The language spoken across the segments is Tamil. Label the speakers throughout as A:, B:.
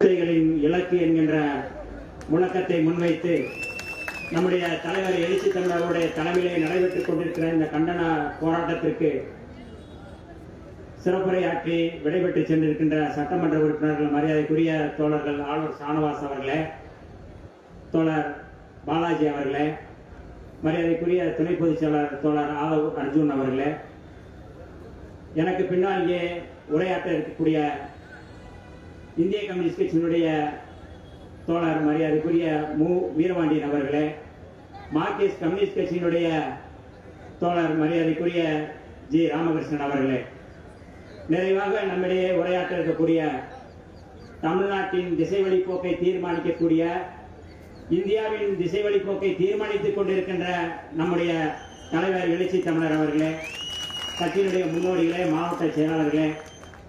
A: குழந்தைகளின் இலக்கு என்கின்ற முழக்கத்தை முன்வைத்து நம்முடைய தலைவர் எழுச்சி தமிழர்களுடைய தலைமையிலே நடைபெற்றுக் கொண்டிருக்கிற இந்த கண்டன போராட்டத்திற்கு சிறப்புரையாற்றி விடைபெற்று சென்றிருக்கின்ற சட்டமன்ற உறுப்பினர்கள் மரியாதைக்குரிய தோழர்கள் ஆளுநர் சானவாஸ் அவர்களே தோழர் பாலாஜி அவர்களே மரியாதைக்குரிய துணை பொதுச் செயலாளர் தோழர் ஆதவ் அர்ஜுன் அவர்களே எனக்கு பின்னால் இங்கே உரையாற்ற இருக்கக்கூடிய இந்திய கம்யூனிஸ்ட் கட்சியினுடைய தோழர் மரியாதைக்குரிய மு. வீரபாண்டியன் அவர்களே மார்க்சிஸ்ட் கம்யூனிஸ்ட் கட்சியினுடைய தோழர் மரியாதைக்குரிய ஜி. ராமகிருஷ்ணன் அவர்களே நிறைவாக நம்மிடையே உரையாற்ற இருக்கக்கூடிய தமிழ்நாட்டின் திசை வழிப்போக்கை தீர்மானிக்கக்கூடிய இந்தியாவின் திசை வழிப்போக்கை தீர்மானித்துக் கொண்டிருக்கின்ற நம்முடைய தலைவர் எழுச்சி தமிழர் அவர்களே கட்சியினுடைய முன்னோடிகளே மாவட்ட செயலாளர்களே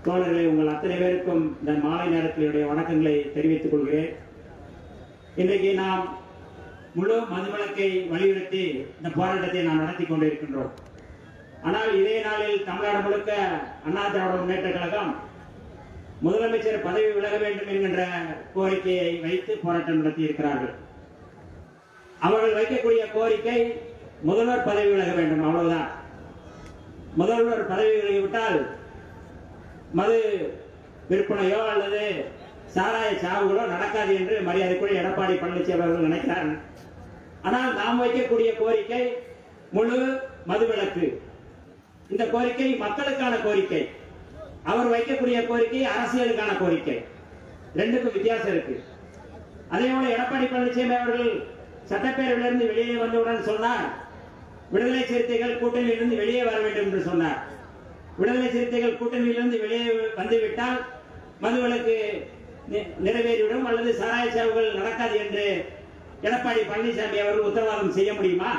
A: தோழர்களை உங்கள் அத்தனை பேருக்கும் இந்த மாலை நேரத்தினுடைய வணக்கங்களை தெரிவித்துக் கொள்கிறேன். இன்றைக்கு நாம் முழு மதுவிலக்கை வலியுறுத்தி இந்த போராட்டத்தை நாம் நடத்தி கொண்டிருக்கின்றோம். ஆனால் இதே நாளில் தமிழ்நாடு முழுக்க அண்ணா திராவிட முன்னேற்ற கழகம் முதலமைச்சர் பதவி விலக வேண்டும் என்கின்ற கோரிக்கையை வைத்து போராட்டம் நடத்தி இருக்கிறார்கள் அவர்கள் வைக்கக்கூடிய கோரிக்கை முதல்வர் பதவி விலக வேண்டும் அவ்வளவுதான். முதல்வர் பதவி விலகிவிட்டால் மது விற்பனையோ அல்லது சாராய சாவுகளோ நடக்காது என்று மரியாதைக்குரிய எடப்பாடி பழனிசாமி அவர்கள் நினைக்கிறார். ஆனால் நாம் வைக்கக்கூடிய கோரிக்கை முழு மதுவிலக்கு. இந்த கோரிக்கை மக்களுக்கான கோரிக்கை. அவர் வைக்கக்கூடிய கோரிக்கை அரசியலுக்கான கோரிக்கை. ரெண்டுக்கும் வித்தியாசம் இருக்கு. அதே போல எடப்பாடி பழனிசாமி அவர்கள் சட்டப்பேரவையிலிருந்து வெளியே வந்தவுடன் சொன்னார் விடுதலை சிறுத்தைகள் கூட்டணியிலிருந்து வெளியே வர வேண்டும் என்று சொன்னார். விடுதலை சிறுத்தைகள் கூட்டணியிலிருந்து வெளியே வந்துவிட்டால் மதுவிலக்கு நிறைவேறிவிடும் அல்லது சாராய சேவைகள் நடக்காது என்று எடப்பாடி பழனிசாமி அவர்கள் உத்தரவாதம் செய்ய முடியுமா?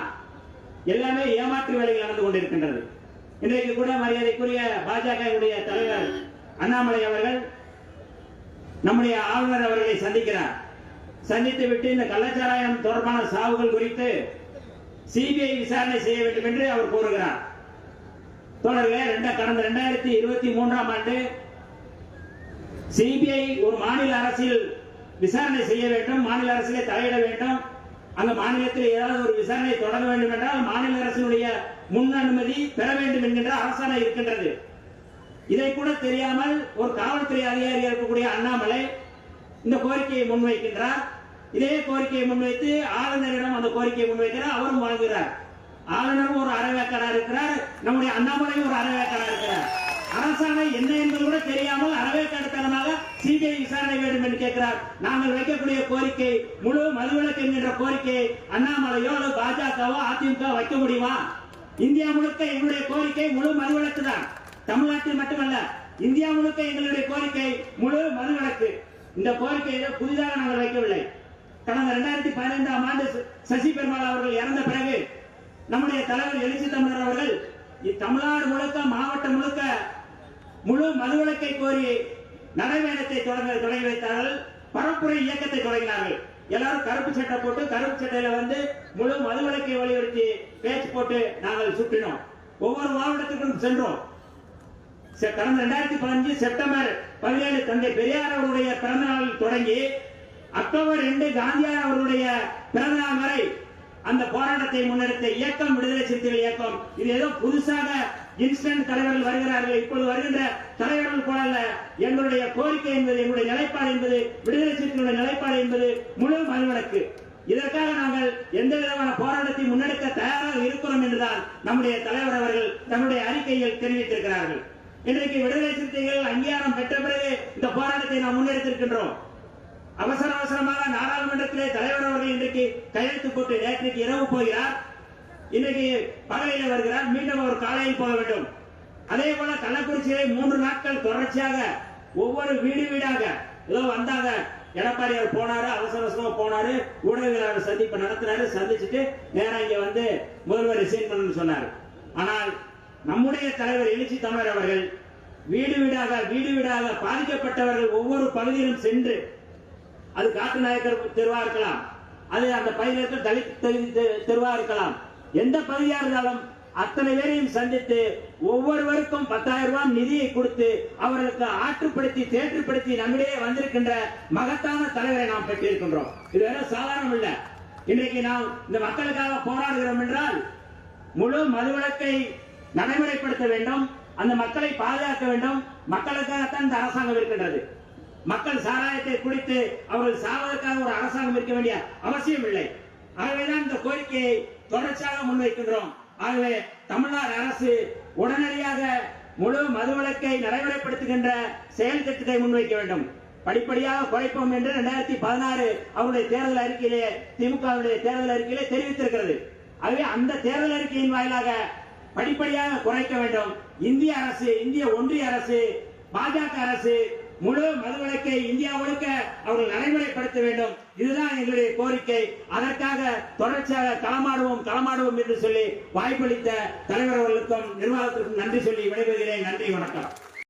A: எல்லாமே ஏமாற்று வேலைகள் நடந்து கொண்டிருக்கின்றது. இன்றைக்கு கூட மரியாதைக்குரிய பாஜகவுடைய தலைவர் அண்ணாமலை அவர்கள் நம்முடைய ஆளுநர் அவர்களை சந்திக்கிறார். சந்தித்து விட்டு இந்த கள்ளச்சாராயம் தொடர்பான சாவுகள் குறித்து சிபிஐ விசாரணை செய்ய வேண்டும் என்று அவர் கூறுகிறார் தொடர்களே கடந்த ரெண்டாயிரத்தி இருபத்தி மூன்றாம் ஆண்டு சிபிஐ ஒரு மாநில அரசில் விசாரணை செய்ய வேண்டும் மாநில அரசிலே தலையிட வேண்டும். அந்த மாநிலத்தில் ஏதாவது ஒரு விசாரணை தொடங்க வேண்டும் என்றால் மாநில அரசினுடைய முன் அனுமதி பெற வேண்டும் என்கின்ற அரசாணை இருக்கின்றது. இதை கூட தெரியாமல் ஒரு காவல்துறை அதிகாரி இருக்கக்கூடிய அண்ணாமலை இந்த கோரிக்கையை முன்வைக்கின்றார். இதே கோரிக்கையை முன்வைத்து ஆளுநரிடம் அந்த கோரிக்கையை முன்வைக்கிறார் அவரும் வாழ்கிறார் ஆளுநரும் ஒரு அறவேக்கரா இருக்கிறார். நம்முடைய அண்ணாமலையும் ஒரு அறவேக்கரா இருக்கிறார். அரசாணை என்ன என்பது கூட தெரியாமல் அறவேக்கடத்தனமாக சிபிஐ விசாரணை வேண்டும் என்று கேட்கிறார். நாங்கள் வைக்கக்கூடிய கோரிக்கை முழு மதுவிலக்கு என்கின்ற கோரிக்கையை அண்ணாமலையோ அல்லது பாஜகவோ அதிமுக வைக்க முடியுமா? இந்தியா முழுக்க எங்களுடைய கோரிக்கை முழு மதுவிலக்கு தான். தமிழ்நாட்டில் மட்டுமல்ல இந்தியா முழுக்க எங்களுடைய கோரிக்கை முழு மதுவிலக்கு. இந்த கோரிக்கையை புதிதாக நாங்கள் வைக்கவில்லை. கடந்த இரண்டாயிரத்தி பதினைந்தாம் ஆண்டு சசி பெருமாள் அவர்கள் இறந்த பிறகு நம்முடைய தலைவர் எழுச்சி தமிழர் அவர்கள் தமிழ்நாடு முழுக்க மாவட்டம் முழுக்க முழு மதுவிலக்கை கோரி நடைமேடத்தை தொடங்க தொடங்கி வைத்தார்கள். பரப்புரை இயக்கத்தை தொடங்கினார்கள். எல்லாரும் கருப்பு சட்டை போட்டு கருப்பு சட்டையில வந்து முழு மதுவிலக்கை வலியுறுத்தி பேச்சு போட்டு நாங்கள் சுற்றினோம். ஒவ்வொரு மாவட்டத்துக்கும் சென்றோம். செ- கடந்த ரெண்டாயிரத்தி பதினஞ்சு செப்டம்பர் பதினேழு தந்தை பெரியார் அவருடைய பிறந்தநாளில் தொடங்கி அக்டோபர் ரெண்டு காந்தியார் அவருடைய பிறந்தநாள் வரை அந்த போராட்டத்தை முன்னெடுத்த இயக்கம் விடுதலை சிறுத்தைகள் இயக்கம். இது ஏதோ புதுசாக இன்ஸ்டன்ட் தலைவர்கள் வருகிறார்கள் இப்பொழுது வருகின்ற தலைவர்கள் போல அல்ல. எங்களுடைய கோரிக்கை என்பது எங்களுடைய நிலைப்பாடு என்பது விடுதலை சிறுத்தைகளுடைய நிலைப்பாடு என்பது முழு மதுவிலக்கு இதற்காக நாங்கள் எந்த விதமான போராட்டத்தை முன்னெடுக்க தயாராக இருக்கிறோம் என்றுதான் நம்முடைய தலைவர் அவர்கள் தன்னுடைய அறிக்கையில் தெரிவித்திருக்கிறார்கள். இன்றைக்கு விடுதலை சிறுத்தைகள் அங்கீகாரம் பெற்ற பிறகு இந்த போராட்டத்தை நாம் முன்னெடுத்திருக்கின்றோம். அவசர காரணமாக நாடாளுமன்றத்திலே தலைவர் அவர்கள் இன்றைக்கு கையெழுத்து போட்டு நேற்றைக்கு இரவு போகிறார். இன்றைக்கு பகலில் வருகிறார். மீண்டும் அவர் காலையில் போக வேண்டும். அதே போல கள்ளக்குறிச்சியிலே மூன்று நாட்கள் தொடர்ச்சியாக ஒவ்வொரு வீடு வீடாக ஏதோ வந்தாங்க எடப்பாடி அவர் போனாரு அவசர அவசரமா போனாரு. ஊடகவியலாளர் சந்திப்பு நடத்தினாரு. சந்திச்சுட்டு நேரம் இங்க வந்து முதல்வர் ரிசைன் பண்ணு சொன்னார். ஆனால் நம்முடைய தலைவர் எழுச்சி தமிழர் அவர்கள் வீடு வீடாக வீடு வீடாக பாதிக்கப்பட்டவர்கள் ஒவ்வொரு பகுதியிலும் சென்று அது காட்டு நாயக்கர் தெருவா இருக்கலாம் அது அந்த பகுதியில் தலித் தெருவா இருக்கலாம் எந்த பகுதியா இருந்தாலும் அத்தனை பேரையும் சந்தித்து ஒவ்வொருவருக்கும் பத்தாயிரம் ரூபாய் நிதியை கொடுத்து அவர்களுக்கு ஆற்றுப்படுத்தி தேற்றுப்படுத்தி நம்மிடையே வந்திருக்கின்ற மகத்தான தலைவரை நாம் பெற்றிருக்கின்றோம். இது வேற சாதாரணம் இல்ல. இன்றைக்கு நாம் இந்த மக்களுக்காக போராடுகிறோம் என்றால் முழு மதுவிலக்கை நடைமுறைப்படுத்த வேண்டும். அந்த மக்களை பாதுகாக்க வேண்டும். மக்களுக்காகத்தான் இந்த அரசாங்கம் இருக்கின்றது. மக்கள் சாராயத்தை குடித்து அவர்கள் சாவதற்காக ஒரு அரசாங்கம் இருக்க வேண்டிய அவசியம் இல்லை. ஆகவேதான் இந்த கோரிக்கையை தொடர்ச்சியாக முன்வைக்கின்றோம். ஆகவே தமிழ்நாடு அரசு உடனடியாக முழு மதுவிலக்கை நடைமுறைப்படுத்துகின்ற செயல் திட்டத்தை முன்வைக்க வேண்டும். படிப்படியாக குறைப்போம் என்று இரண்டாயிரத்தி பதினாறு அவருடைய தேர்தல் அறிக்கையிலே திமுகவுடைய தேர்தல் அறிக்கையிலே தெரிவித்திருக்கிறது. ஆகவே அந்த தேர்தல் அறிக்கையின் வாயிலாக படிப்படியாக குறைக்க வேண்டும். இந்திய அரசு இந்திய ஒன்றிய அரசு பாஜக அரசு முழு மதுவிலக்கை இந்தியா முழுக்க அவர்கள் நடைமுறைப்படுத்த வேண்டும். இதுதான் எங்களுடைய கோரிக்கை. அதற்காக தொடர்ச்சியாக களமாடுவோம் களமாடுவோம் என்று சொல்லி வாய்ப்பளித்த தலைவர் அவர்களுக்கும் நிர்வாகத்திற்கும் நன்றி சொல்லி விடைபெறுகிறேன். நன்றி வணக்கம்.